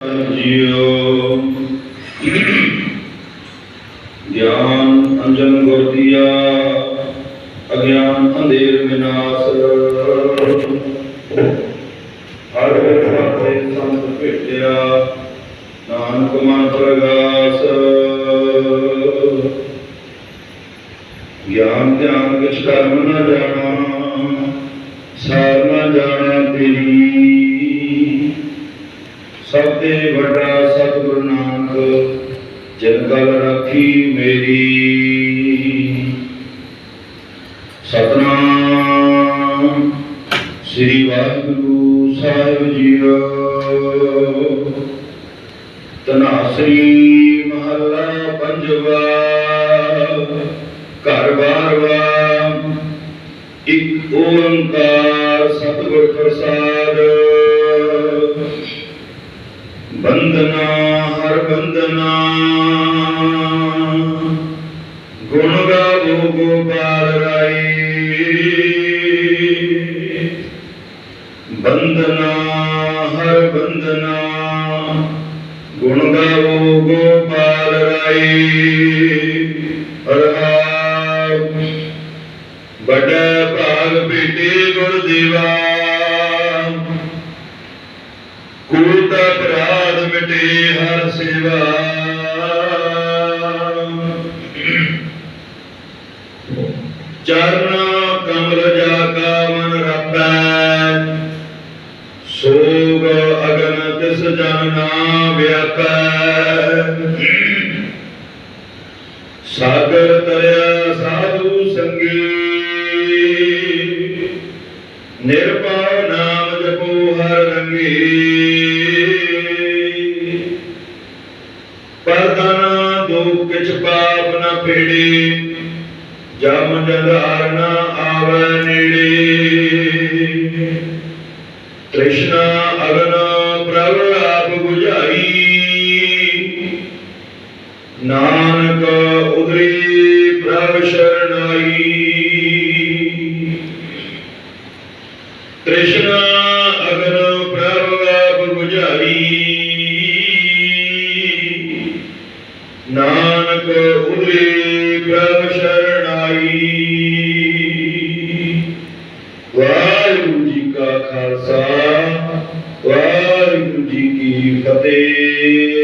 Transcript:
JIO. ਗਿਆਨ ਅੰਜਨ ਗੁਰ ਅਗਿਆਨ ਅੰਧੇਰ ਵਿਨਾਸ਼। ਹਰ ਪਾਸੇ ਸੰਤ ਭੇਟਿਆ, ਨਾਨਕ ਮਨ ਪ੍ਰਗਾਸ। ਗਿਆਨ ਧਿਆਨ ਕਿਛ ਕਰਮ ਨਾ ਜਾਣਾ, ਸਾਰ ਨਾ ਜਾਣਾ ਤੇਰੀ। ਸਭ ਤੇ ਵੱਡਾ ਸਤਿਗੁਰੂ ਨਾਨਕ, ਜਿਨ ਕਲ ਰਾਖੀ ਮੇਰੀ। ਸਤਨਾਮ ਸ੍ਰੀ ਵਾਹਿਗੁਰੂ ਸਾਹਿਬ ਜੀਓ। ਤਨਾਸਰੀ ਮਹੱਲਾ ਪੰਜਵਾ, ਘਰ ਬਾਰਵਾ, ਇੱਕ ਓੰਕਾਰ ਸਤਿਗੁਰ ਪ੍ਰਸਾਦ। ਬੰਦਨਾ ਹਰ ਬੰਦਨਾ ਗੁਣ ਗਾਵੋ ਗੋਪਾਲ ਰਾਈ ਬੰਦਨਾ ਹਰ ਬੰਦਨਾ ਗੁਣ ਗਾਵੋ ਗੋਪਾਲ ਰਾਏ। ਰਹਾਉ ਵੱਡਾ ਭਾਗ ਬੇਟੇ ਗੁਰਦੇਵਾ ਕੂਟ ਅਪਰਾਧ ਮਿਟੇ ਹਰ ਸੇਵਾ। ਚਰਨ ਕਮਲ ਜਾ ਕਾ ਮਨ ਰਪੈ ਸੋਗ ਅਗਨ ਤਿਸ ਜਨ ਨਾ ਵਿਆਪੈ। ਸਾਗਰ ਤਰਿਆ ਸਾਧੂ ਸੰਗੀ। ਨਿਰਭਉ ਨਾਮ ਜਪੋ ਹਰ ਰੰਗੀ। ਪਰਦਨ ਦੁਖ ਕਿਛ ਪਾਪ ਨ ਪੀੜੀ, ਜਮ ਜੰਧਾਰ ਨ ਆਵੈ ਨੇੜੇ। ਤ੍ਰਿਸ਼ਨਾ ਅਗਨ ਪ੍ਰਭ ਆਪ 부ਝਾਈ ਨਾਨਕ ਉਦਰੀ ਪ੍ਰਭ ਸ਼ਰਨਾਈ। ਤ੍ਰਿਸ਼ਨਾ ਅਗਨ ਪ੍ਰਭ ਆਪ 부ਝਾਈ ਨਾਨਕ ਉਦਰੇ ਪ੍ਰਭ ਸ਼ਰਣਾਈ। ਵਾਹਿਗੁਰੂ ਜੀ ਕਾ ਖਾਲਸਾ ਵਾਹਿਗੁਰੂ ਜੀ ਕੀ ਫਤਿਹ।